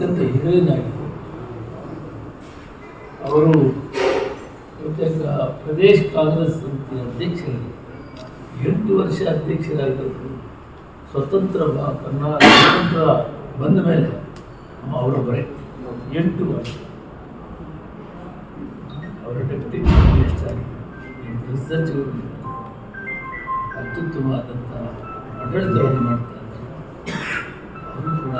ಅತ್ಯಂತ ಹಿರಿಯನಾಗಿ ಅವರು ಬಹುತೇಕ ಪ್ರದೇಶ್ ಕಾಂಗ್ರೆಸ್ ಸಮಿತಿಯ ಅಧ್ಯಕ್ಷರು. ಎಂಟು ವರ್ಷ ಅಧ್ಯಕ್ಷರಾಗಿದ್ದರು ಸ್ವತಂತ್ರ ಕರ್ನಾಟಕ ಸ್ವತಂತ್ರ ಬಂದ ಮೇಲೆ ಅವರೊಬ್ಬರೇ ಎಂಟು ವರ್ಷ. ಅವರ ಡೆಪ್ಟಿ ಎಂಟು ರಿಸರ್ಚ್ಗಳು ಅತ್ಯುತ್ತಮವಾದಂಥ ಆಡಳಿತವನ್ನು ಮಾಡ್ತಾ ಇದ್ದಾರೆ. ಅವರು ಕೂಡ.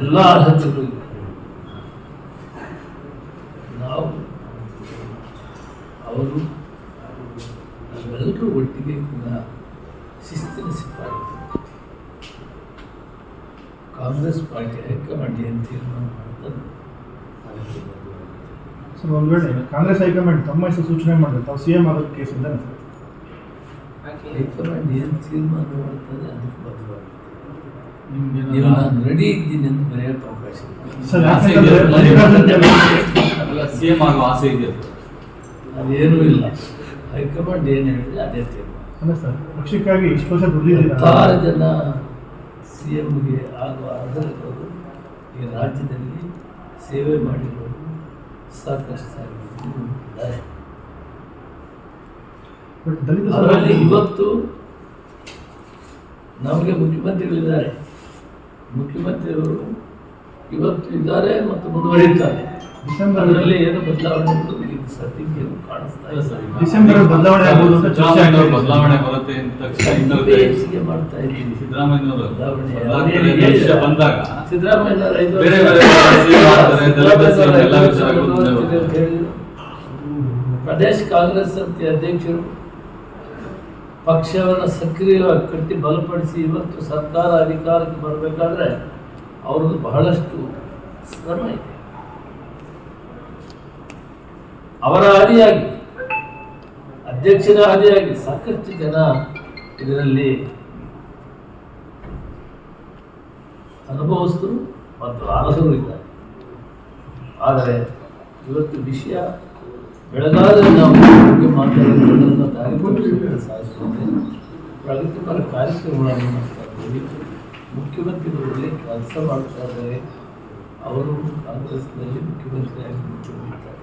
ಎಲ್ಲ ಅರ್ಹತೆಗಳು ನಾವು ಅವರು ನಾವೆಲ್ಲರೂ ಒಟ್ಟಿಗೆ ಕೂಡ ಶಿಸ್ತಿನ ಸಿಪಾಯಿ. ಕಾಂಗ್ರೆಸ್ ಪಾರ್ಟಿ ಹೈಕಮಾಂಡ್ ಏನು ತೀರ್ಮಾನ ಮಾಡ್ತಾರೆ. ಸರ್ ಒಂದು ವೇಳೆ ಕಾಂಗ್ರೆಸ್ ಹೈಕಮಾಂಡ್ ತಮ್ಮ ಹೆಸರು ಸೂಚನೆ ಮಾಡಿದ್ರೆ ತಾವು ಸಿ ಎಂ ಆಗೋದು ಕೇಸ್ ಸರ್ ಹೈಕಮಾಂಡ್ ಏನು ತೀರ್ಮಾನ ಮಾಡ್ತಾರೆ ಅದಕ್ಕೆ ನಿಮ್ಗೆ ನೀವು ನಾನು ರೆಡಿ ಇದ್ದೀನಿ ಅಂತ ಬರೆಯೋಕ್ಕೆ ಅವಕಾಶ ಸಿ ಎಂ ಆಗುವ ಆಸೆ ಇದೆ ಅದೇನೂ ಇಲ್ಲ. ಹೈಕಮಾಂಡ್ ಏನು ಹೇಳಿದ್ರೆ ಅದೇ ತೀರ್ಮಾನ. ಸರ್ ಪಕ್ಷಕ್ಕಾಗಿ ಇಷ್ಟು ವರ್ಷ ಹತ್ತಾರು ಜನ ಸಿ ಎಮ್ಗೆ ಆಗುವ ಅರ್ಹರಿರೋದು ಈ ರಾಜ್ಯದಲ್ಲಿ ಸೇವೆ ಮಾಡಿರೋದು ಸಾಕಷ್ಟು ಸಾರಿ ಬಟ್ ದಲಿತ ಅದರಲ್ಲಿ ಇವತ್ತು ನಮಗೆ ಮುಖ್ಯಮಂತ್ರಿಗಳಿದ್ದಾರೆ. ಮುಖ್ಯಮಂತ್ರಿಯವರು ಇವತ್ತು ಇದ್ದಾರೆ ಮತ್ತು ಮುಂದುವರಿಯುತ್ತಾರೆ. ಡಿಸೆಂಬರ್ನಲ್ಲಿ ಏನು ಬದಲಾವಣೆ ಸದ್ಯಕ್ಕೆ ಏನು ಕಾಣಿಸ್ತಾ ಅಲ್ಲ ಸರ್, ಡಿಸೆಂಬರ್ ಬದಲಾವಣೆ ಆಗ್ಬೋದು ಅಂತ ಚರ್ಚೆ ಸಿದ್ದರಾಮಯ್ಯನವರು ಬದಲಾವಣೆ ಬರುತ್ತೆ ತಕ್ಷಣ ಮಾಡ್ತಾ ಇದ್ದೀನಿ. ಸಿದ್ದರಾಮಯ್ಯನವರು ಬದಲಾವಣೆ. ಬಂದಾಗ ಸಿದ್ದರಾಮಯ್ಯನವರು ಐದು ಬೇರೆ ಬೇರೆ. ಪ್ರದೇಶ ಕಾಂಗ್ರೆಸ್ ಸಮಿತಿ ಅಧ್ಯಕ್ಷರು ಪಕ್ಷವನ್ನು ಸಕ್ರಿಯವಾಗಿ ಕಟ್ಟಿ ಬಲಪಡಿಸಿ ಇವತ್ತು ಸರ್ಕಾರ ಅಧಿಕಾರಕ್ಕೆ ಬರಬೇಕಾದ್ರೆ ಅವ್ರದ್ದು ಬಹಳಷ್ಟು ಶ್ರಮ ಇದೆ. ಅವರ ಹಾದಿಯಾಗಿ, ಅಧ್ಯಕ್ಷರ ಹಾದಿಯಾಗಿ ಸಾಕಷ್ಟು ಜನ ಇದರಲ್ಲಿ ಅನುಭವಸ್ಥರು ಮತ್ತು ಅರ್ಹರು ಇದ್ದಾರೆ. ಆದರೆ ಇವತ್ತು ವಿಷಯ ಬೆಳಗಾದರೆ ನಾವು ಬಗ್ಗೆ ತಪ್ಪಿಸುವುದಕ್ಕೆ ಸಾಧಿಸುತ್ತೆ ಪ್ರಗತಿಪರ ಕಾರ್ಯಕ್ರಮಗಳನ್ನು ಮಾಡ್ತಾ ಇದ್ದೀವಿ ಮುಖ್ಯಮಂತ್ರಿಗಳಲ್ಲಿ ಕೆಲಸ ಮಾಡ್ತಾ ಇದ್ದಾರೆ. ಅವರು ಕಾಂಗ್ರೆಸ್ನಲ್ಲಿ ಮುಖ್ಯಮಂತ್ರಿಯಾಗಿ ಮುಂದುವರಿತಾರೆ